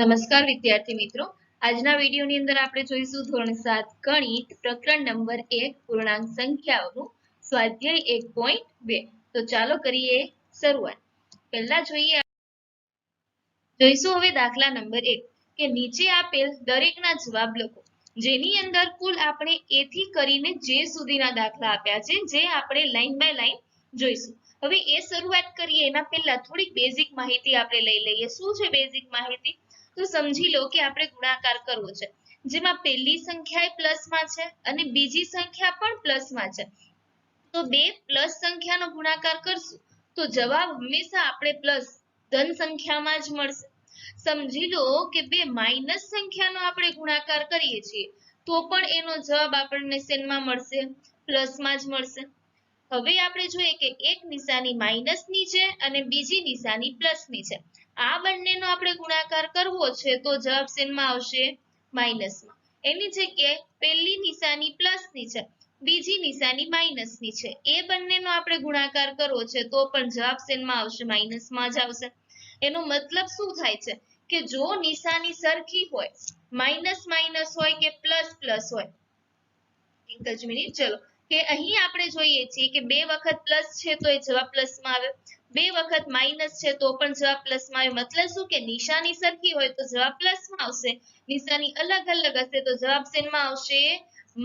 નમસ્કાર વિદ્યાર્થી મિત્રો. આજના વિડીયોની અંદર આપણે જોઈશું ધોરણ સાત ગણિત પ્રકરણ નંબર એક પૂર્ણાંક સંખ્યાઓનું સ્વાધ્યાય એક પોઈન્ટ બે. તો ચાલો કરીએ શરૂઆત. પહેલા જોઈએ જોઈશું હવે દાખલા નંબર એક, કે નીચે આપેલ દરેકના જવાબ લખો. જેની અંદર કુલ આપણે એ થી કરીને જે સુધીના દાખલા આપ્યા છે, જે આપણે લાઈન બાય લાઈન જોઈશું. હવે એ શરૂઆત કરીએ. એના પહેલા થોડીક બેઝિક માહિતી આપણે લઈ લઈએ. શું છે બેઝિક માહિતી? તો સમજી લો કે આપણે ગુણાકાર કરવો છે. જેમાં પહેલી સંખ્યા એ પ્લસમાં છે અને બીજી સંખ્યા પણ પ્લસમાં છે. તો બે પ્લસ સંખ્યાનો ગુણાકાર કરશું, તો જવાબ હંમેશા આપણે પ્લસ ધન સંખ્યામાં જ મળશે. સમજી લો કે બે માઇનસ સંખ્યાનો આપણે ગુણાકાર કરીએ છીએ, તો પણ એનો જવાબ આપણને શેનમાં મળશે? પ્લસમાં જ મળશે. હવે આપણે જોઈએ કે એક નિશાની માઇનસની છે અને બીજી નિશાની પ્લસની છે. આ બંનેનો આપણે ગુણાકાર કરવો છે તો જવાબ શેમાં આવશે? માઇનસમાં. એની જગ્યાએ પહેલી નિશાની પ્લસની છે, બીજી નિશાની માઇનસની છે. એ બંનેનો આપણે ગુણાકાર કરવો છે તો પણ જવાબ શેમાં આવશે? માઇનસમાં જ આવશે. એનો મતલબ શું થાય છે? કે જો નિશાની સરખી હોય, માઇનસ માઇનસ હોય કે પ્લસ પ્લસ હોય? એક જ મિનિટ, ચલો. કે અહીં આપણે જોઈએ છીએ કે બે વખત પ્લસ છે તો એ જવાબ પ્લસમાં આવે બે વખત માઇનસ છે તો પણ જવાબ પ્લસમાં આવે મતલબ શું કે નિશાની સરખી હોય તો જવાબ પ્લસમાં આવશે. નિશાની અલગ અલગ હશે તો જવાબ શેમાં આવશે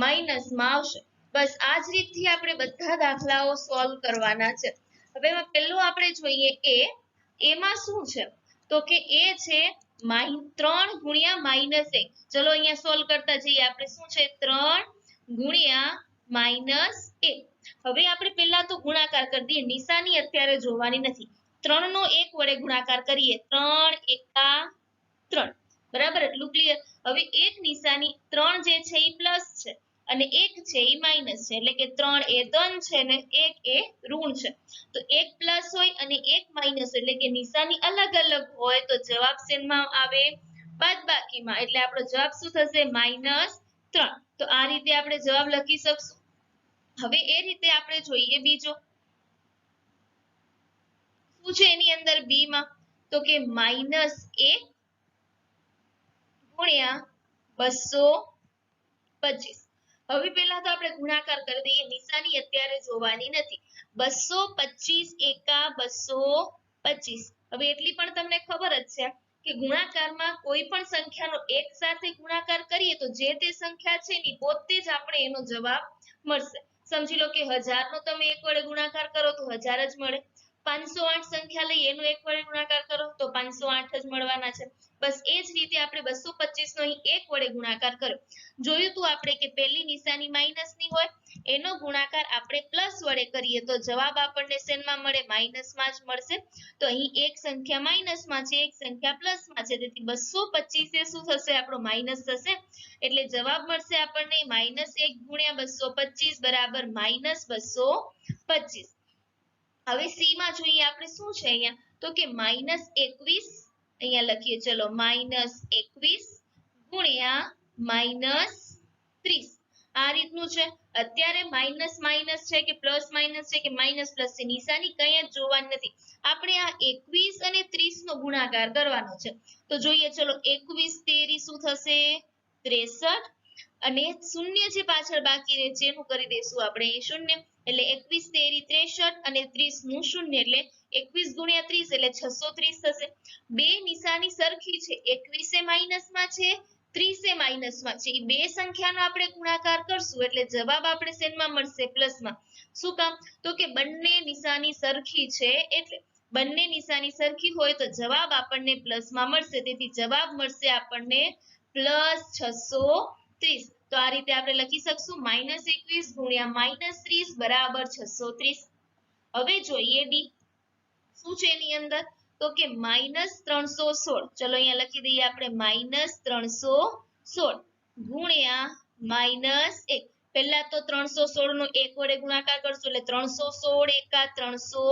માઇનસમાં આવશે. બસ આ જ રીતથી આપણે બધા દાખલાઓ સોલ્વ કરવાના છે. હવે એમાં પહેલું આપણે જોઈએ એ એમાં શું છે? તો કે એ છે ત્રણ ગુણ્યા માઇનસ એક. ચલો અહીંયા સોલ્વ કરતા જઈએ. આપણે શું છે? ત્રણ ગુણ્યા માઇનસ એક હવે આપણે પહેલા તો ગુણાકાર કરી દઈએ. નિશાની અત્યારે જોવાની નથી. ત્રણ નો એક વડે ગુણાકાર કરીએ. ત્રણ, એકા, ત્રણ. બરાબર? એટલું ક્લિયર હવે એક નિશાની ત્રણ જે છે એ પ્લસ છે. અને એક છે એ માઇનસ છે. એટલે કે ત્રણ એ ધન છે ને એક એ ઋણ છે. તો એક પ્લસ હોય અને એક માઇનસ એટલે કે નિશાની અલગ અલગ હોય તો જવાબ શેમાં આવે? બાદબાકીમાં. એટલે આપણો જવાબ શું થશે? માઇનસ ત્રણ. તો આ રીતે આપણે જવાબ લખી શકશું. હવે એ રીતે આપણે જોઈએ બીજો. શું છે એની અંદર બી માં તો કે માઇનસ એ ગુણ્યા બસો પચીસ. હવે પહેલા તો આપણે ગુણાકાર કરી દઈએ. નિશાની અત્યારે જોવાની નથી. બસો પચીસ એકા બસો પચીસ. હવે એટલી પણ તમને ખબર જ છે. કે ગુણાકારમાં કોઈ પણ સંખ્યાનો એક સાથે ગુણાકાર કરીએ તો જે તે સંખ્યા છે એની પોતે જ આપણે એનો જવાબ મળશે. સમજી લો કે હજાર નો તમે એક વડે ગુણાકાર કરો તો હજાર જ મળે. પાંચસો આઠ સંખ્યા લઈ એનો એક વડે ગુણાકાર કરો, તો પાંચસો આઠ જ મળવાના છે. બસ એ જ રીતે આપણે બસો પચીસ નો અહીં એક વડે ગુણાકાર કર્યો જોયું તું આપણે કે પહેલી નિશાની માઇનસની હોય, એનો ગુણાકાર આપણે પ્લસ વડે કરીએ, તો જવાબ આપણને શેનમાં મળે? માઇનસમાં જ મળશે. તો અહીં એક સંખ્યા માઇનસમાં છે, એક સંખ્યા પ્લસમાં છે, તેથી બસો પચીસ એ શું થશે? આપણો માઇનસ થશે. એટલે જવાબ મળશે આપણને માઇનસ એક ગુણ્યા બસો પચીસ બરાબર માઇનસ બસો પચીસ. હવે સી માં જોઈએ આપણે શું છે અહીંયા? તો કે માઇનસ એકવીસ, અહીંયા લખીએ, ચલો, માઇનસ એકવીસ ગુણ્યા માઇનસ ત્રીસ. આ રીતનું છે. અત્યારે માઇનસ માઇનસ છે કે પ્લસ માઇનસ છે કે માઇનસ પ્લસ છે? નિશાની કઈ જ જોવાની નથી. આપણે આ એકવીસ અને ત્રીસ નો ગુણાકાર કરવાનો છે. તો જોઈએ, ચલો, એકવીસ તેરી શું થશે? ત્રેસઠ. અને શૂન્ય જે પાછળ બાકી રહે છે, એનું કરી દઈશું આપણે. એ શૂન્ય એટલે એકવીસ, તેરી, ત્રેસઠ અને ત્રીસનું શૂન્ય એટલે એકવીસ ગુણ્યા ત્રીસ એટલે છસો ત્રીસ થશે. બે નિશાની સરખી છે. એકવીસે માઇનસમાં છે, ત્રીસે માઇનસમાં છે. એ બે સંખ્યાનો આપણે ગુણાકાર કરશું એટલે જવાબ આપણે શેનમાં મળશે? પ્લસમાં. શું કામ? તો કે બંને નિશાની સરખી છે એટલે બંને નિશાની સરખી હોય તો જવાબ આપણને પ્લસમાં મળશે. તેથી જવાબ મળશે આપણને પ્લસ છસો ત્રીસ તો આ રીતે આપણે લખી શકશું માઇનસ એકવીસ ગુણ્યા માઇનસ ત્રીસ બરાબર છસો ત્રીસ. હવે જોઈએ ડી શું છે એની અંદર? તો કે માઇનસ ત્રણસો સોળ. ચલો અહીંયા લખી દઈએ આપણે માઇનસ ત્રણસો સોળ ગુણ્યા માઇનસ એક. પહેલા તો ત્રણસો સોળ નો એક વડે ગુણાકાર કરશું એટલે ત્રણસો સોળ એકા ત્રણસો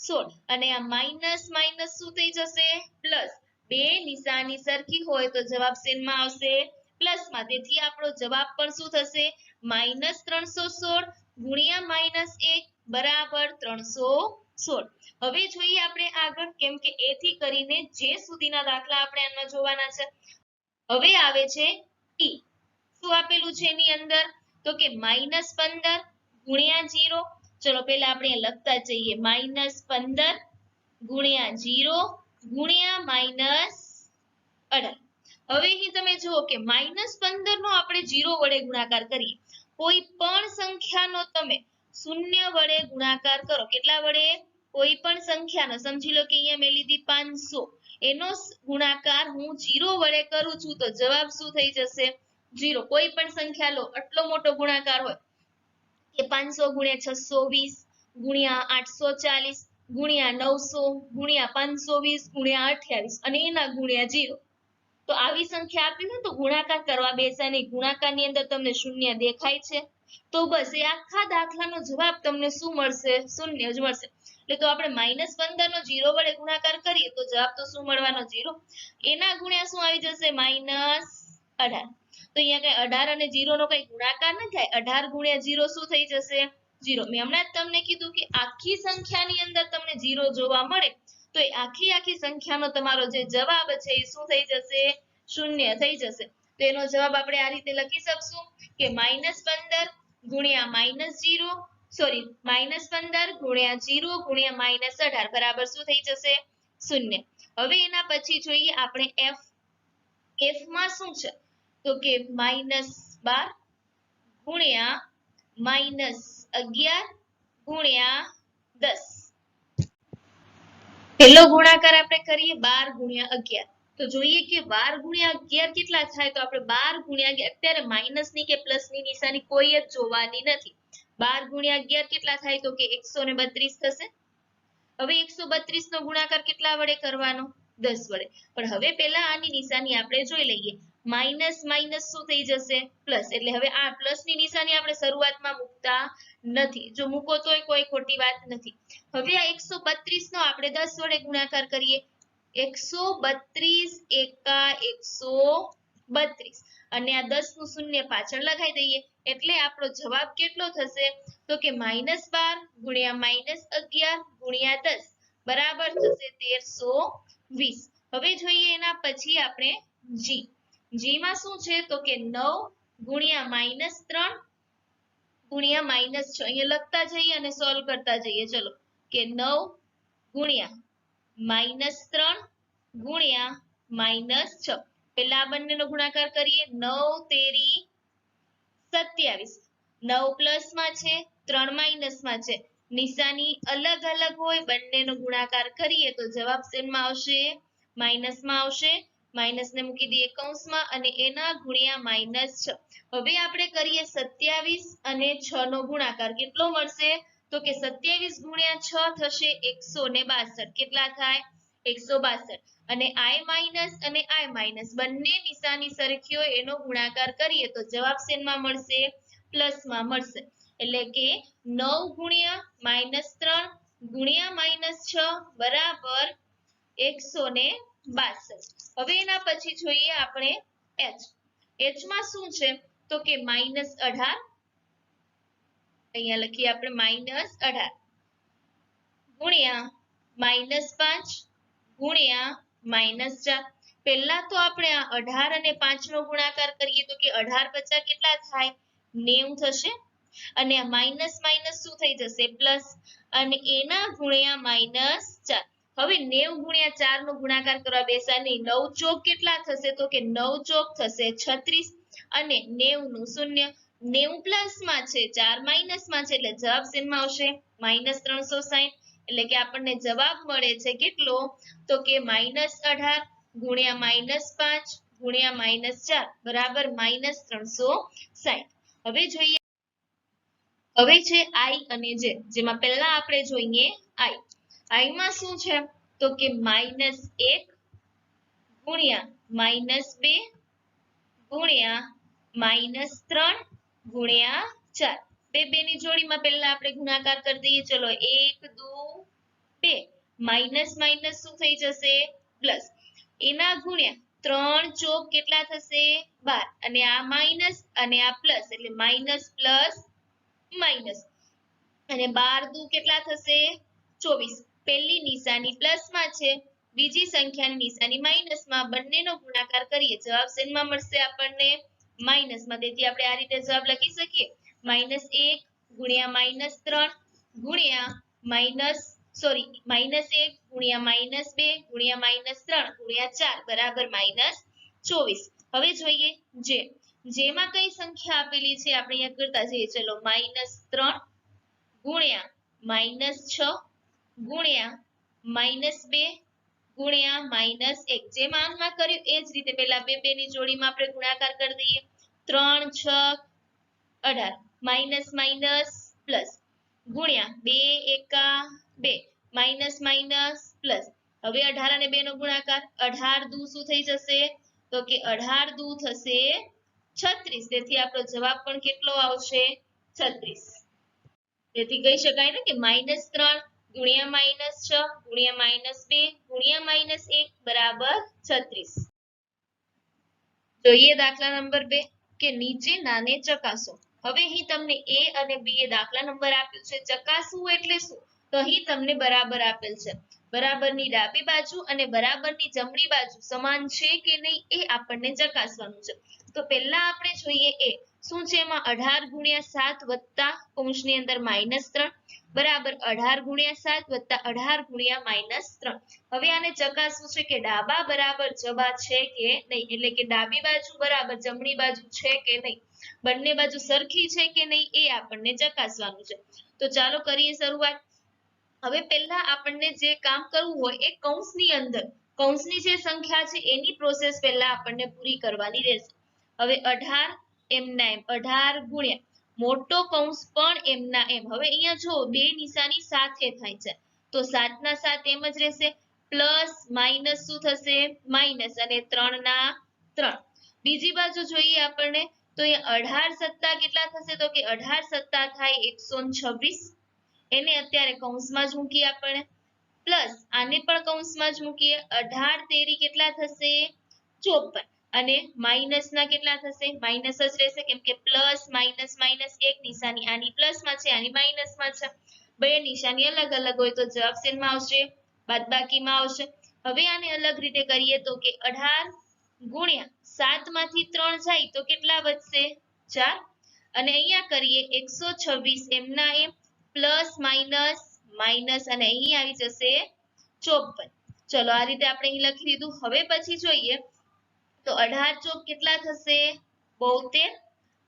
સોળ. અને આ માઇનસ માઇનસ શું થઈ જશે? પ્લસ બે નિશાની સરખી હોય તો જવાબ સેનમાં આવશે? પ્લસમાં તેથી આપણો જવાબ પણ શું થશે? માઇનસ ત્રણસો સોળ ગુણ્યા માઇનસ એક બરાબર ત્રણસો સોળ. હવે જોઈએ આપણે આગળ, કેમ કે એ થી કરીને જે સુધીના દાખલા આપણે આમાં જોવાના છે. હવે આવે છે ઈ શું આપેલું છે એની અંદર? તો કે માઇનસ પંદર ગુણ્યા જીરો. ચલો પેલા આપણે લખતા જઈએ. માઇનસ પંદર ગુણ્યા જીરો ગુણ્યા માઇનસ અઢાર. હવે અહીં તમે જુઓ કે માઇનસ પંદર નો આપણે જીરો વડે ગુણાકાર કરીએ. કોઈ પણ સંખ્યાનો તમે શૂન્ય વડે ગુણાકાર કરો. કેટલા વડે? કોઈ પણ સંખ્યાનો. સમજી લો કે અહીંયા મેં લીધી પાંચસો. એનો ગુણાકાર હું જીરો વડે કરું છું તો જવાબ શું થઈ જશે? જીરો. કોઈ પણ સંખ્યા લો. આટલો મોટો ગુણાકાર હોય. કે પાંચસો ગુણ્યા છસો વીસ ગુણ્યા આઠસો ચાલીસ ગુણ્યા નવસો ગુણ્યા પાંચસો વીસ ગુણ્યા અઠ્યાવીસ અને એના ગુણ્યા જીરો. તો આવી સંખ્યા આપી હોય તો ગુણાકાર કરવા બેસા નહીં ગુણાકારની અંદર તમને શૂન્ય દેખાય છે. તો બસ, એ આખા દાખલાનો જવાબ તમને શું મળશે? શૂન્ય જ મળશે. એટલે તો આપણે માઇનસ પંદર નો જીરો વડે ગુણાકાર કરીએ તો જવાબ તો શું મળવાનો? જીરો. એના ગુણ્યા શું આવી જશે? માઇનસ અઢાર. તો અહીંયા કઈ અઢાર અને જીરો નો કઈ ગુણાકાર ન થાય. અઢાર ગુણ્યા જીરો શું થઈ જશે? જીરો. મેં હમણાં જ તમને કીધું કે આખી સંખ્યાની અંદર તમને જીરો જોવા મળે. તો એ આખી આખી સંખ્યાનો તમારો જે જવાબ છે એ શું થઈ જશે? શૂન્ય થઈ જશે. તો એનો જવાબ આપણે આ રીતે લખી શકશું કે માઇનસ પંદર ગુણ્યા માઇનસ જીરો, સોરી, માઇનસ પંદર ગુણ્યા જીરો ગુણ્યા માઇનસ અઢાર, બરાબર શું થઈ જશે? શૂન્ય. હવે એના પછી જોઈએ આપણે એફ એફમાં શું છે? તો કે માઇનસ બાર ગુણ્યા માઇનસ અગિયાર ગુણ્યા પહેલો ગુણાકાર આપણે કરીએ બાર ગુણ્યા અગિયાર. તો જોઈએ કે બાર ગુણ્યા અગિયાર કેટલા થાય? તો આપણે બાર ગુણ્યા અત્યારે માઇનસની કે પ્લસની નિશાની કોઈ જ જોવાની નથી. બાર ગુણ્યા અગિયાર કેટલા થાય? તો કે એકસો ને બત્રીસ થશે. હવે એકસો બત્રીસ નો ગુણાકાર કેટલા વડે કરવાનો? દસ વડે. પણ હવે પેલા આની નિશાની આપણે જોઈ લઈએ. માઇનસ માઇનસ શું થઈ જશે? પ્લસ. એટલે હવે આ પ્લસની નિશાની આપણે શરૂઆતમાં મૂકતા નથી. જો મૂકો તોય કોઈ ખોટી વાત નથી. હવે આ એકસો બત્રીસ નો આપણે દસ વડે ગુણાકાર કરીએ. એકસો બત્રીસ એકા એકસો બત્રીસ. અને આ દસનું શૂન્ય પાછળ લગાવી દઈએ. એટલે આપણો જવાબ કેટલો થશે? તો કે માઇનસ બાર ગુણ્યા માઇનસ અગિયાર ગુણ્યા દસ. બરાબર થશે તેરસો વીસ. હવે જોઈએ એના પછી આપણે જી. જી માં શું છે? તો કે નવ ગુણ્યા માઇનસ ગુણ્યા માઇનસ અહીંયા લખતા જઈએ અને સોલ્વ કરતા જઈએ. ચલો, કે નવ ગુણ્યા માઇનસ ગુણ્યા માઇનસ છ. આ બંનેનો ગુણાકાર કરીએ. નવ તેરી સત્યાવીસ. નવ પ્લસમાં છે, ત્રણ માઇનસમાં છે. નિશાની અલગ અલગ હોય, બંનેનો ગુણાકાર કરીએ તો જવાબ શેમાં આવશે? માઇનસમાં આવશે. માઇનસ ને મૂકી દઈએ કૌંસમાં અને એના ગુણ્યા માઇનસ છ. હવે આપણે કરીએ સત્યાવીસ અને છ નો ગુણાકાર. કેટલો મળશે? તો કે સત્યાવીસ ગુણ્યા છ થશે એકસો ને બાસઠ. કેટલા થાય? એકસો બાસઠ. અને આઈ માઇનસ અને આઈ માઇનસ બંને નિશાની સરખી હોય એનો ગુણાકાર કરીએ તો જવાબ શેનમાં મળશે? પ્લસમાં મળશે. એટલે કે નવ ગુણ્યા માઇનસ ત્રણ ગુણ્યા માઇનસ છ બરાબર એકસો ને હવે એના પછી જોઈએ આપણે એચ એચમાં શું છે? તો કે માઇનસ અઢાર. અહીંયા લખીએ આપણે માઇનસ અઢાર. ગુણ્યા માઇનસ ગુણ્યા માઇનસ ચાર. પહેલા તો આપણે આ અઢાર અને પાંચ નો ગુણાકાર કરીએ તો કે અઢાર પચાસ કેટલા થાય? નેવું થશે. અને આ માઇનસ માઇનસ શું થઈ જશે? પ્લસ અને એના ગુણ્યા માઇનસ હવે નેવ ગુણ્યા ચાર નો ગુણાકાર કરવા બેસા નહીં નવ ચોક કેટલા થશે તો કે નવ ચોક થશે છત્રીસ અને નેવનું શૂન્ય. નેવું પ્લસમાં છે, ચાર માઇનસમાં છે, એટલે જવાબ શેમાં આવશે? માઇનસ ત્રણસો સાહીઠ એટલે કે આપણને જવાબ મળે છે કેટલો? તો કે માઇનસ અઢાર ગુણ્યા માઇનસ પાંચ ગુણ્યા માઇનસ ચાર. બરાબર માઇનસ ત્રણસો સાહીઠ હવે જોઈએ. હવે છે આઈ અને જે. જેમાં પહેલા આપણે જોઈએ આઈ. આઈ માં શું છે? તો કે માઇનસ એક ગુણ્યા માઇનસ બે ગુણ્યા માઇનસ ત્રણ ગુણ્યા ચાર. બે બે ની જોડીમાં પહેલા આપણે ગુણાકાર કરી દઈએ. ચલો, એક, દો, બે. માઇનસ માઇનસ શું થઈ જશે? પ્લસ. એના ગુણ્યા ત્રણ ચોક કેટલા થશે? બાર. અને આ માઇનસ અને આ પ્લસ. એટલે માઇનસ પ્લસ માઇનસ. અને બાર દુ કેટલા થશે? ચોવીસ. પહેલી નિશાની પ્લસમાં છે. બીજી સંખ્યાની નિશાની માઇનસમાં બંનેનો ગુણાકાર કરીએ. જવાબ શેમાં મળશે આપણને? માઇનસમાં તેથી આપણે આ રીતે જવાબ લખી શકીએ. માઇનસ એક ગુણ્યા માઇનસ ત્રણ ગુણ્યા માઇનસ સોરી માઇનસ એક ગુણ્યા માઇનસ બે ગુણ્યા માઇનસ ત્રણ ગુણ્યા ચાર, બરાબર માઇનસ ચોવીસ. હવે જોઈએ જે. જેમાં કઈ સંખ્યા આપેલી છે? આપણે અહીંયા કરતા જઈએ. ચલો માઇનસ ત્રણ ગુણ્યા માઇનસ છ હવે અઢાર અને બે નો ગુણાકાર. અઢાર દુ શું થઈ જશે? તો કે અઢાર દુ થશે છત્રીસ. તેથી આપણો જવાબ પણ કેટલો આવશે? છત્રીસ. તેથી કહી શકાય ને કે માઇનસ ત્રણ ગુણ્યા માઇનસ છ, ગુણ્યા માઇનસ બે, ગુણ્યા માઇનસ એક બરાબર છત્રીસ. જોઈએ દાખલા નંબર બે, કે નીચે નાને ચકાસો. હવે અહીં તમને એ અને બી એ દાખલા નંબર આપ્યો છે. ચકાસવું એટલે શું? તો અહીં તમને બરાબર આપેલ છે. બરાબરની ડાબી બાજુ અને બરાબરની જમણી બાજુ સમાન છે કે નહીં એ આપણને ચકાસવાનું છે. તો પહેલા આપણે જોઈએ એ. શું છે એમાં? અઢાર ગુણ્યા સાત વત્તા કૌંસની અંદર માઇનસ ત્રણ. બરાબર, અઢાર ગુણ્યા સાત વત્તા અઢાર ગુણ્યા માઇનસ ત્રણ. હવે આને ચકાસવું છે કે ડાબા બરાબર જવા છે કે નહીં? એટલે કે ડાબી બાજુ બરાબર, જમણી બાજુ છે કે નહીં? બંને બાજુ સરખી છે કે નહીં? એ આપણને ચકાસવાનું છે. તો ચાલો કરીએ શરૂઆત. હવે પહેલા આપણને જે કામ કરવું હોય એ કૌંસની અંદર. કૌંસની જે સંખ્યા છે, એની પ્રોસેસ પહેલા આપણને પૂરી કરવાની રહેશે. હવે અઢાર એમના એમ અઢાર ગુણ્યા. મોટો કૌંસ પણ એમના એમ. હવે અહીંયા જો બે નિશાની સાથે થાય છે, તો સાતના સાત એમ જ રહેશે. પ્લસ માઇનસ શું થશે? માઇનસ અને ત્રણ ના ત્રણ. બીજી બાજુ જોઈએ આપણને, તો એ અઢાર સત્તા કેટલા થશે? તો કે અઢાર સત્તા થાય એકસો છવ્વીસ. એને અત્યારે કૌંસમાં જ મૂકીએ આપણે. પ્લસ આને પણ કૌંસમાં જ મૂકીએ. અઢાર તેરી કેટલા થશે? ચોપન. અને માઇનસ ના કેટલા થશે? માઇનસ જ રહેશે કેમ કે પ્લસ માઇનસ માઇનસ એક નિશાની. આની પ્લસમાં છે, આની માઇનસમાં છે. બે નિશાની અલગ અલગ હોય તો જવાબ શેમાં આવશે? બાદબાકીમાં આવશે. હવે આને અલગ રીતે કરીએ તો કે અઢાર ગુણ્યા સાતમાંથી ત્રણ જાય તો કેટલા વધશે? ચાર. અને અહીંયા કરીએ એકસો છવ્વીસ એમના એમ પ્લસ માઇનસ માઇનસ અને અહીં આવી જશે ચોપન. ચલો, આ રીતે આપણે અહીં લખી દીધું. હવે પછી જોઈએ તો અઢાર ચોક કેટલા થશે? બોતેર.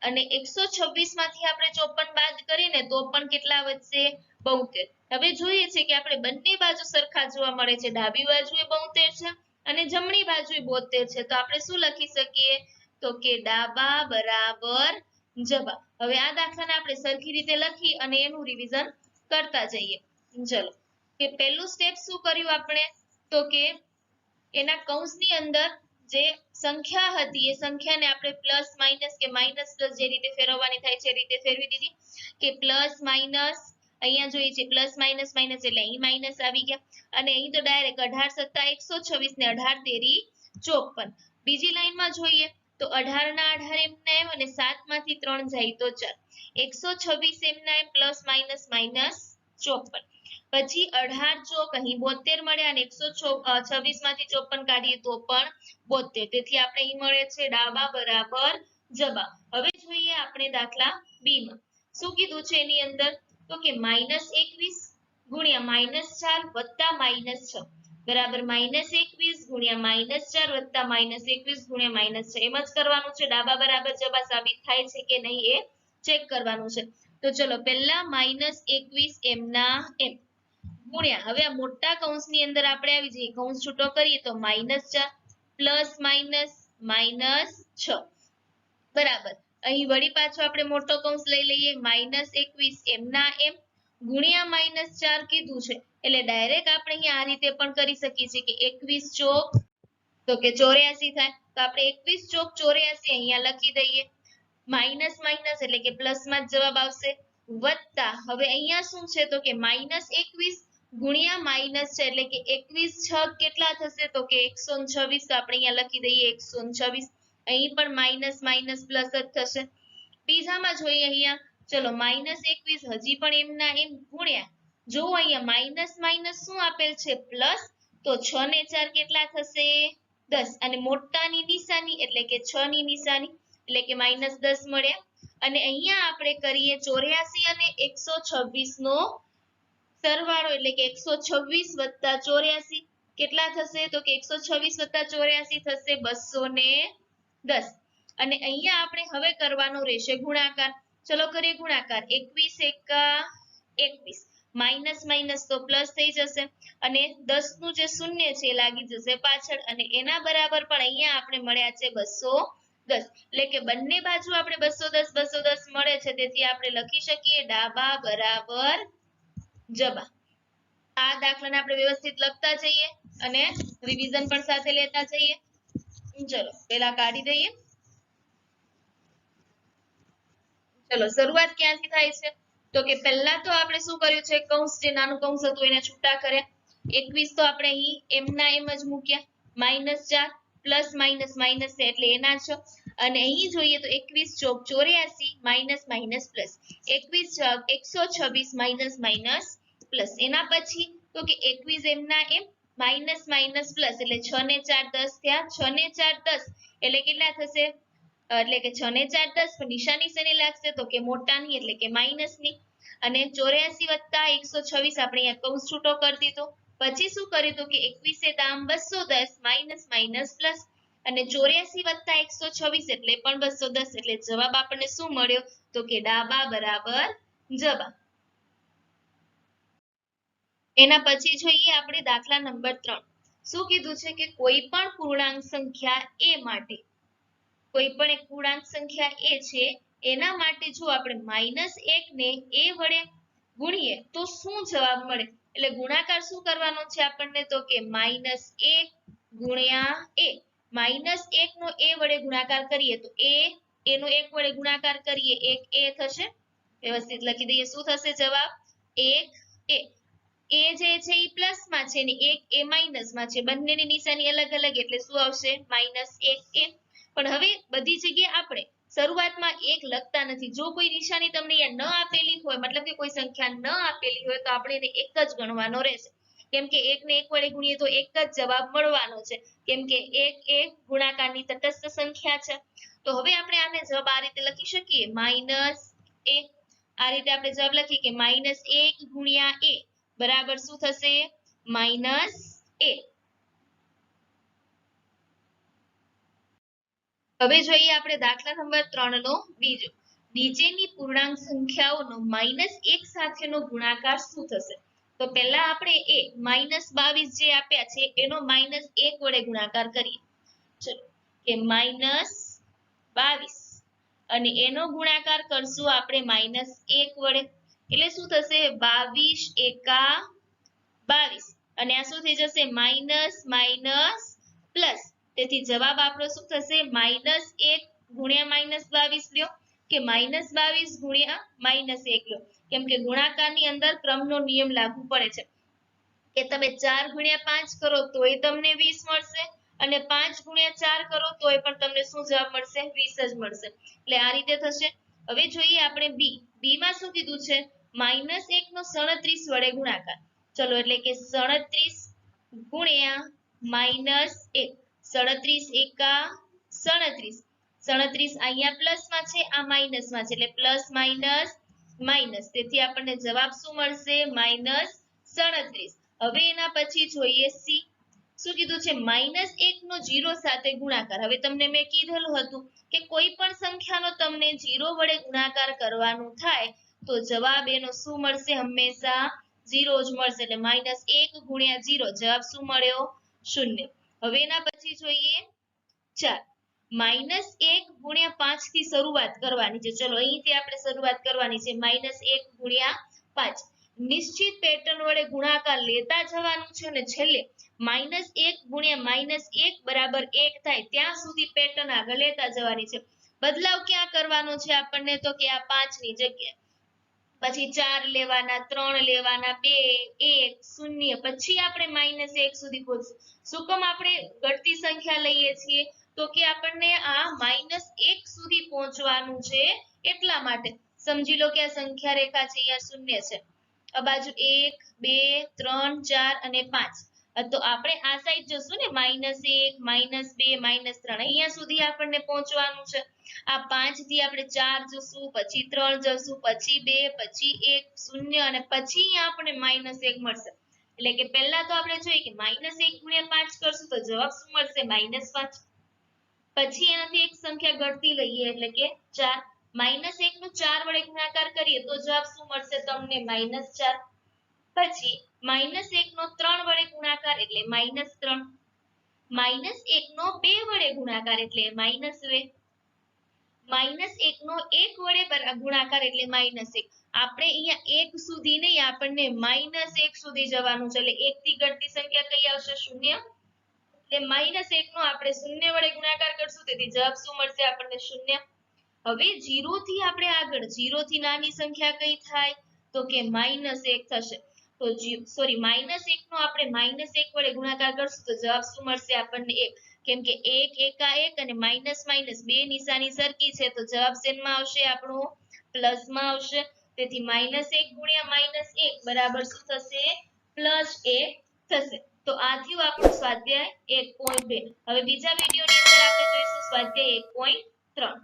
અને એકસો છવ્વીસમાંથી આપણે ચોપન બાદ કરીને તો પણ કેટલા વધશે? બોતેર. હવે જોઈએ છે કે આપણે બંને બાજુ સરખા જોવા મળે છે. ડાબી બાજુ એ બોતેર છે અને જમણી બાજુ બોતેર છે. તો આપણે શું લખી શકીએ? તો કે ડાબા બરાબર જબા હવે આ દાખલાને આપણે સરખી રીતે લખી અને એનું રિવિઝન કરતા જઈએ. ચલો. કે પહેલું સ્ટેપ શું કર્યું આપણે? તો કે એના કૌંસની અંદર જે સંખ્યા હતી. એ સંખ્યાને આપણે પ્લસ માઇનસ કે માઇનસ પ્લસ જે રીતે ફેરવવાની થાય છે રીતે ફેરવી દીધી. કે પ્લસ માઇનસ અહીંયા જોઈએ છે પ્લસ માઇનસ માઇનસ એટલે અહીં માઇનસ આવી ગયા. અને અહીં તો ડાયરેક્ટ અઢાર સત્તા એકસો છવ્વીસ ને અઢાર તેરી ચોપન. બીજી લાઈનમાં જોઈએ તો અઢાર ના અઢાર એમના એમ અને સાતમાંથી ત્રણ જાય તો ચાર. એકસો છવ્વીસ એમના એમ પ્લસ માઇનસ માઇનસ ચોપન. પછી અઢાર ચોક, અહીં બોતેર મળ્યા અને એકસો છવ્વીસમાંથી ચોપન કાઢીએ તો પણ બોતેર તેથી આપણે અહીં મળે છે ડાબા બરાબર જબા. હવે જોઈએ આપણે દાખલા બી માં શું કીધું છે એની અંદર? તો કે માઇનસ એકવીસ ગુણ્યા માઇનસ ચાર વત્તા માઇનસ છ. બરાબર માઇનસ એકવીસ ગુણ્યા માઇનસ ચાર વત્તા માઇનસ એકવીસ ગુણ્યા માઇનસ છ. એમ જ કરવાનું છે ડાબા બરાબર જબા સાબિત થાય છે કે નહીં એ ચેક કરવાનું છે. તો ચલો, પહેલા માઇનસ એકવીસ એમના એમ. ગુણ્યા. હવે આ મોટા કૌંસની અંદર આપણે આવી જઈએ. કૌંસ છૂટો કરીએ તો માઇનસ ચાર, પ્લસ માઇનસ માઇનસ છ. બરાબર. અહીં વળી પાછો આપણે મોટો કૌંસ લઈ લઈએ. માઇનસ એકવીસ, એમના એમ ગુણ્યા માઇનસ ચાર કીધું છે. એટલે ડાયરેક્ટ આપણે અહીંયા આ રીતે પણ કરી શકીએ છીએ કે એકવીસ ચોક, તો કે ચોર્યાસી થાય. તો આપણે એકવીસ ચોક ચોર્યાસી અહીંયા લખી દઈએ. માઇનસ માઇનસ એટલે કે પ્લસમાં જ જવાબ આવશે. વત્તા. હવે અહીંયા શું છે તો કે માઇનસ એકવીસ ગુણ્યા માઇનસ છે એટલે કે એકવીસ છ કેટલા થશે તો કે એકસો છવ્વીસ આપણે અહીંયા લખી દઈએ એકસો છવ્વીસ. અહીં પણ માઇનસ માઇનસ પ્લસ જ થશે. બીજામાં જોઈએ અહીંયા. ચલો માઇનસ એકવીસ હજી પણ એમના એમ ગુણ્યા. જો અહીંયા માઇનસ માઇનસ શું આપેલ છે? પ્લસ. તો છ ને ચાર કેટલા થશે? દસ. અને મોટાની નિશાની એટલે કે છ ની નિશાની એટલે કે માઇનસ દસ મળ્યા. અને અહીંયા આપણે કરીએ ચોર્યાસી અને એકસો છવ્વીસ નો સરવાળો એટલે કે એકસો છવ્વીસ વત્તા ચોર્યાસી. કેટલા થશે? તો કે એકસો છવ્વીસ વત્તા ચોર્યાસી થશે બસો ને દસ. અને અહીંયા આપણે હવે કરવાનો રહેશે ગુણાકાર. ચલો કરીએ ગુણાકાર. એકવીસ એકા એકવીસ. તો પ્લસ થઈ જશે. અને દસનું જે શૂન્ય છે એ લાગી જશે પાછળ. અને એના બરાબર પણ અહીંયા આપણે મળ્યા છે બસો દસ. એટલે કે બંને બાજુ આપણે બસો દસ બસો દસ મળે છે. તેથી આપણે લખી શકીએ ડાબા બરાબર જબા આ દાખલાને આપણે વ્યવસ્થિત લખતા જઈએ અને રિવિઝન પણ સાથે લેતા જઈએ. ચલો પેલા કાઢી દઈએ. ચલો, શરૂઆત ક્યાંથી થાય છે? તો કે પહેલા તો આપણે શું કર્યું છે? કૌંસ, જે નાનું કૌંસ હતું, એને છૂટા કર્યા. એકવીસ તો આપણે અહીં એમના એમ જ મૂક્યા. માઇનસ ચાર, પ્લસ માઇનસ માઇનસ છે, એટલે એના છ. અને અહીં જોઈએ તો એકવીસ ચોક ચોર્યાસી માઇનસ માઇનસ પ્લસ એકવીસ એકસો છવ્વીસ માઇનસ માઇનસ પ્લસ એના પછી તો કે એકવીસ એમના એમ માઇનસ માઇનસ પ્લસ એટલે છ ને ચાર દસ થયા, છ ને ચાર દસ. એટલે કેટલા થશે? એટલે કે છ ને ચાર દસ નિશાની શેની લાગશે? તો કે મોટાની, એટલે કે માઇનસની અને ચોર્યાસી વત્તા એકસો છવ્વીસ આપણે અહીંયા કૌંસ છૂટો કરી દીધો. પછી શું કર્યું તો કે એકવીસે દામ બસો દસ માઇનસ માઇનસ પ્લસ અને ચોર્યાસી વત્તા એકસો છવ્વીસ એટલે પણ બસો એટલે જવાબ આપણને શું મળ્યો? તો કે ડાબા બરાબર જબા એના પછી જોઈએ આપણે દાખલા નંબર ત્રણ. શું કીધું છે કે કોઈ પણ પૂર્ણાંક સંખ્યા એ માટે, કોઈ પણ એક પૂર્ણાંક સંખ્યા એ છે, એના માટે જો આપણે માઇનસ એક ને એ વડે ગુણીએ, તો શું જવાબ મળે? એટલે ગુણાકાર શું કરવાનો છે આપણને? તો કે માઇનસ એક ગુણ્યા એ માઇનસ એક નો એ વડે ગુણાકાર કરીએ તો એ એનો એક વડે ગુણાકાર કરીએ એક એ થશે. વ્યવસ્થિત લખી દઈએ. શું થશે જવાબ? એક, એ. એ જે છે એ પ્લસમાં છે ને એક એ માઇનસમાં છે. બંનેની નિશાની અલગ અલગ એટલે શું આવશે? માઇનસ એક એ. પણ હવે બધી જગ્યાએ આપણે શરૂઆતમાં એક લખતા નથી. જો કોઈ નિશાની તમને અહીંયા ન આપેલી હોય, મતલબ કે કોઈ સંખ્યા ન આપેલી હોય, તો આપણે એને એક જ ગણવાનો રહેશે. કેમ કે એક ને એક વડે ગુણીએ તો એક જ જવાબ મળવાનો છે. કેમ કે એક એક ગુણાકારની તટસ્થ સંખ્યા છે. તો હવે આપણે આને જવાબ આ રીતે લખી શકીએ. Minus A. આ રીતે આપણે જવાબ લખીએ કે માઇનસ એક ગુણ્યા એ. બરાબર શું થશે? Minus A. હવે જોઈએ આપણે દાખલા નંબર ત્રણ નો બીજો. નીચેની પૂર્ણાંક સંખ્યાઓનો માઇનસ એક સાથેનો ગુણાકાર શું થશે? તો પહેલા આપણે એ માઇનસ બાવીસ જે આપ્યા છે, એનો માઇનસ એક વડે ગુણાકાર કરીએ. ચલો માઇનસ બાવીસ. અને એનો ગુણાકાર કરશું આપણે માઇનસ એક વડે. એટલે શું થશે? બાવીસ એકા બાવીસ. અને આ શું થઈ જશે? માઇનસ માઇનસ પ્લસ તેથી જવાબ આપણો શું થશે? માઇનસ એક ગુણ્યા માઇનસ બાવીસ લ્યો. કે માઇનસ બાવીસ ગુણ્યા માઇનસ એક લ્યો. કેમ કે ગુણાકારની અંદર ક્રમનો નિયમ લાગુ પડે છે. કે તમે ચાર ગુણ્યા પાંચ કરો તોય તમને વીસ મળશે અને પાંચ ગુણ્યા ચાર કરો તોય પણ તમને શું જવાબ મળશે? વીસ જ મળશે. એટલે આ રીતે થશે. હવે જોઈએ આપણે બી બી માં શું કીધું છે? માઇનસ એક નો સડત્રીસ વડે ગુણાકાર. ચલો એટલે કે સડત્રીસ ગુણ્યા માઇનસ એક. સડત્રીસ એકા સડત્રીસ. સડત્રીસ અહીંયા પ્લસમાં છે, આ માઇનસમાં છે. એટલે પ્લસ માઇનસ માઇનસ તેથી આપણને જવાબ શું મળશે? માઇનસ સાડત્રીસ. હવે એના પછી જોઈએ સી શું કીધું છે? માઇનસ એક નો જીરો સાથે ગુણાકાર. હવે તમને મેં કીધેલું હતું કે કોઈ પણ સંખ્યાનો તમને જીરો વડે ગુણાકાર કરવાનું થાય, તો જવાબ એનો શું મળશે? હંમેશા જીરો જ મળશે. એટલે માઇનસ એક ગુણ્યા જીરો. જવાબ શું મળ્યો? શૂન્ય. હવે એના પછી જોઈએ. ચાર. માઇનસ એક ગુણ્યા પાંચથી શરૂઆત કરવાની છે. ચલો, અહીંથી આપણે શરૂઆત કરવાની છે. માઇનસ એક ગુણ્યા પાંચ. નિશ્ચિત પેટર્ન વડે ગુણાકાર લેતા જવાનું છે અને છેલ્લે માઇનસ એક ગુણ્યા માઇનસ એક બરાબર એક થાય ત્યાં સુધી પેટર્ન આગળ લેતા જવાની છે. બદલાવ ક્યાં કરવાનો છે આપણને? તો કે આ પાંચની જગ્યાએ. પછી ચાર લેવાના, ત્રણ લેવાના, બે, એક, શૂન્ય. પછી આપણે માઇનસ એક સુધી પહોંચશું. શું કામ આપણે ઘટતી સંખ્યા લઈએ છીએ? તો કે આપણને આ માઇનસ એક સુધી પહોંચવાનું છે એટલા માટે. સમજી લો કે આ સંખ્યા રેખા છે, અહીંયા શૂન્ય છે. આ બાજુ એક, બે, ત્રણ, ચાર અને પાંચ. તો આપણે આ સાઈડ જશું ને માઇનસ એક માઇનસ બે માઇનસ ત્રણ. અહીંયા સુધી આપણને પહોંચવાનું છે. આ પાંચથી આપણે ચાર જશું, પછી ત્રણ જશું, પછી બે, પછી એક, શૂન્ય અને પછી આપણને માઇનસ એક મળશે. એટલે કે પહેલા તો આપણે જોઈએ કે માઇનસ એક ગુણ્યા પાંચ કરશું તો જવાબ શું મળશે? માઇનસ પાંચ. પછી એનાથી એક સંખ્યા ઘટતી લઈએ એટલે કે ચાર. માઇનસ એક નો ચાર વડે ગુણાકાર કરીએ તો જવાબ શું મળશે તમને? માઇનસ પછી માઇનસ નો ત્રણ વડે ગુણાકાર એટલે માઇનસ ત્રણ. માઇનસ એક નો બે વડે ગુણાકાર એટલે માઇનસ બે. માઇનસ એક નો એક વડે ગુણાકાર એટલે માઇનસ એક. આપણે અહીંયા એક સુધી નહીં, આપણને માઇનસ એક સુધી જવાનું છે. એટલે એક થી ઘટતી સંખ્યા કઈ આવશે? શૂન્ય. એટલે માઇનસ એક નો આપણે શૂન્ય વડે ગુણાકાર કરશું, તેથી જવાબ શું મળશે આપણને શૂન્ય? હવે જીરો થી આપણે આગળ જીરો થી નાની સંખ્યા કઈ થાય? તો કે માઇનસ એક થશે. તો સોરી માઇનસ એક નો આપણે માઇનસ એક વડે ગુણાકાર કરશું, તો જવાબ શું મળશે આપણને એક? કેમ કે એક એકા એક અને માઇનસ માઇનસ બે નિશાની સરખી છે, તો જવાબ શેનમાં આવશે? આપણો પ્લસમાં આવશે. તેથી માઇનસ એક ગુણ્યા માઇનસ એક બરાબર શું થશે? પ્લસ એક થશે. તો આ થયું આપણું સ્વાધ્યાય એક પોઈન્ટ બે. હવે બીજા વિડીયોની અંદર આપણે જોઈશું સ્વાધ્યાય એક પોઈન્ટ ત્રણ.